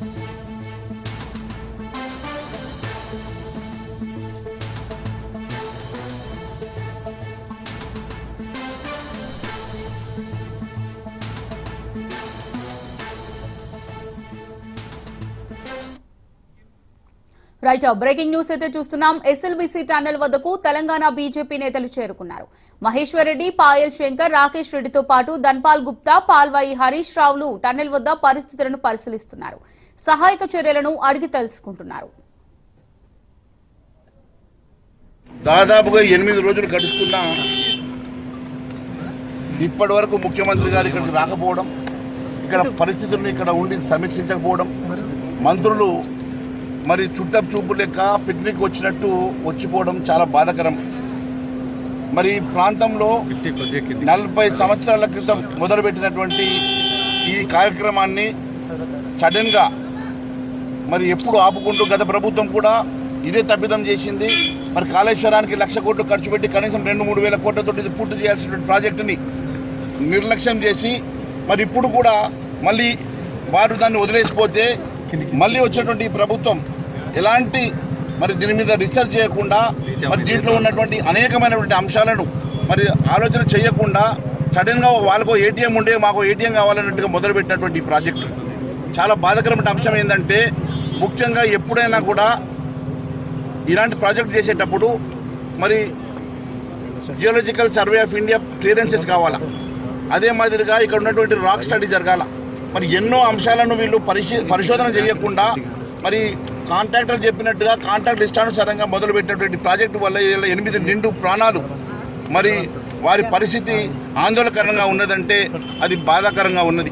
Thank you. Right breaking news అయితే చూస్తున్నాం. SLBC tunnel వద్దకు తెలంగాణ బీజేపీ నేతలు చేరుకున్నారు. మహేశ్వర్ రెడ్డి పాయల్ శంకర్ రాకేష్ రెడ్డితో పాటు ధన్పాల్ గుప్తా పాల్వాయి హరీష్ రావులు టన్నెల్ వద్ద పరిస్థితులను పరిశీలిస్తున్నారు. సహాయక చర్యలను అడిగి తెలుసుకుంటున్నారు. దాదాపుగా ఎనిమిది రోజులు గడుస్తున్నా ఇప్పటి వరకు ముఖ్యమంత్రి గారు ఇక్కడికి రాకపోవడం ఇక్కడ పరిస్థితులను ఇక్కడ ఉండి సమీక్షించకపోవడం మంత్రులు మరి చుట్టపు చూపు లెక్క పిక్నిక్ వచ్చినట్టు వచ్చిపోవడం చాలా బాధాకరం. మరి ఈ ప్రాంతంలో నలభై సంవత్సరాల క్రితం మొదలుపెట్టినటువంటి ఈ కార్యక్రమాన్ని సడన్గా మరి ఎప్పుడు ఆపుకుంటూ గత ప్రభుత్వం కూడా ఇదే తప్పిదం చేసింది. మరి కాళేశ్వరానికి లక్ష కోట్లు ఖర్చు పెట్టి కనీసం రెండు మూడు వేల కోట్లతో ఇది పూర్తి చేయాల్సినటువంటి ప్రాజెక్టుని నిర్లక్ష్యం చేసి మరి ఇప్పుడు కూడా మళ్ళీ వారు దాన్ని వదిలేసిపోతే మళ్ళీ వచ్చేటువంటి ఈ ప్రభుత్వం ఎలాంటి మరి దీని మీద రీసెర్చ్ చేయకుండా మరి దీంట్లో ఉన్నటువంటి అనేకమైనటువంటి అంశాలను మరి ఆలోచన చేయకుండా సడన్గా వాళ్ళకు ఏటీఎం ఉండే మాకు ఏటీఎం కావాలన్నట్టుగా మొదలుపెట్టినటువంటి ఈ ప్రాజెక్టు. చాలా బాధకరమైన అంశం ఏంటంటే ముఖ్యంగా ఎప్పుడైనా కూడా ఇలాంటి ప్రాజెక్ట్ చేసేటప్పుడు మరి geological survey of India clearances కావాలా? అదే మాదిరిగా ఇక్కడ ఉన్నటువంటి రాక్ స్టడీ జరగాల. మరి ఎన్నో అంశాలను వీళ్ళు పరిశీ పరిశోధన చేయకుండా మరి కాంట్రాక్టర్ చెప్పినట్టుగా కాంట్రాక్ట్ ఇష్టానుసారంగా మొదలుపెట్టినటువంటి ప్రాజెక్టు వల్ల ఇలా ఎనిమిది నిండు ప్రాణాలు మరి వారి పరిస్థితి ఆందోళనకరంగా ఉన్నదంటే అది బాధాకరంగా ఉన్నది.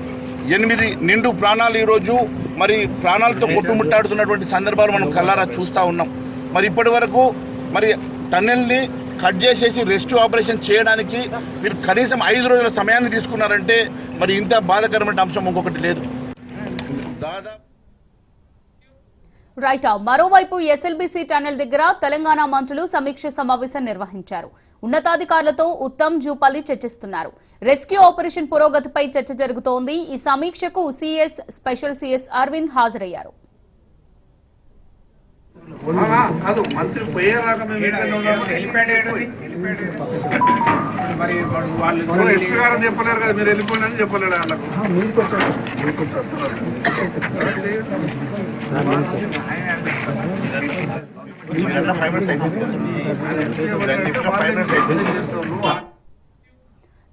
ఎనిమిది నిండు ప్రాణాలు ఈరోజు మరి ప్రాణాలతో కొట్టుముట్టాడుతున్నటువంటి సందర్భాలు మనం కల్లారా చూస్తూ ఉన్నాం. మరి ఇప్పటి వరకు మరి టన్నెల్ని కట్ చేసేసి రెస్క్యూ ఆపరేషన్ చేయడానికి మీరు కనీసం ఐదు రోజుల సమయాన్ని తీసుకున్నారంటే మరి ఇంత బాధాకరమైన అంశం ఇంకొకటి లేదు. దాదాపు రైట్ మరోవైపు ఎస్ఎల్బీసీ టన్నెల్ దగ్గర తెలంగాణ మంత్రులు సమీక్ష సమావేశం నిర్వహించారు. ఉన్నతాధికారులతో ఉత్తమ్ జూపాలి చర్చిస్తున్నారు. రెస్క్యూ ఆపరేషన్ పురోగతిపై చర్చ జరుగుతోంది. ఈ సమీక్షకు సిఎస్ స్పెషల్ సిఎస్ అరవింద్ హాజరయ్యారు. కాదు మంత్రి పోయేలాగా మేము ఎస్పీ గారు చెప్పలేరు కదా మీరు వెళ్ళిపోండి అని చెప్పలేడు వాళ్ళకు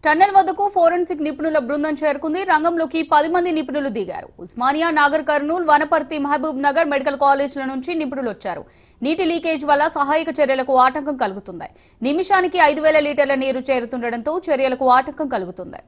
టన్నెల్ వద్దకు ఫోరెన్సిక్ నిపుణుల బృందం చేరుకుంది. రంగంలోకి పది మంది నిపుణులు దిగారు. ఉస్మానియా నాగర్ కర్నూల్ వనపర్తి మహబూబ్ నగర్ మెడికల్ కాలేజీల నుంచి నిపుణులు వచ్చారు. నీటి లీకేజ్ వల్ల సహాయక చర్యలకు ఆటంకం కలుగుతుంది. నిమిషానికి ఐదు వేల లీటర్ల నీరు చేరుతుండటంతో చర్యలకు ఆటంకం కలుగుతుంది.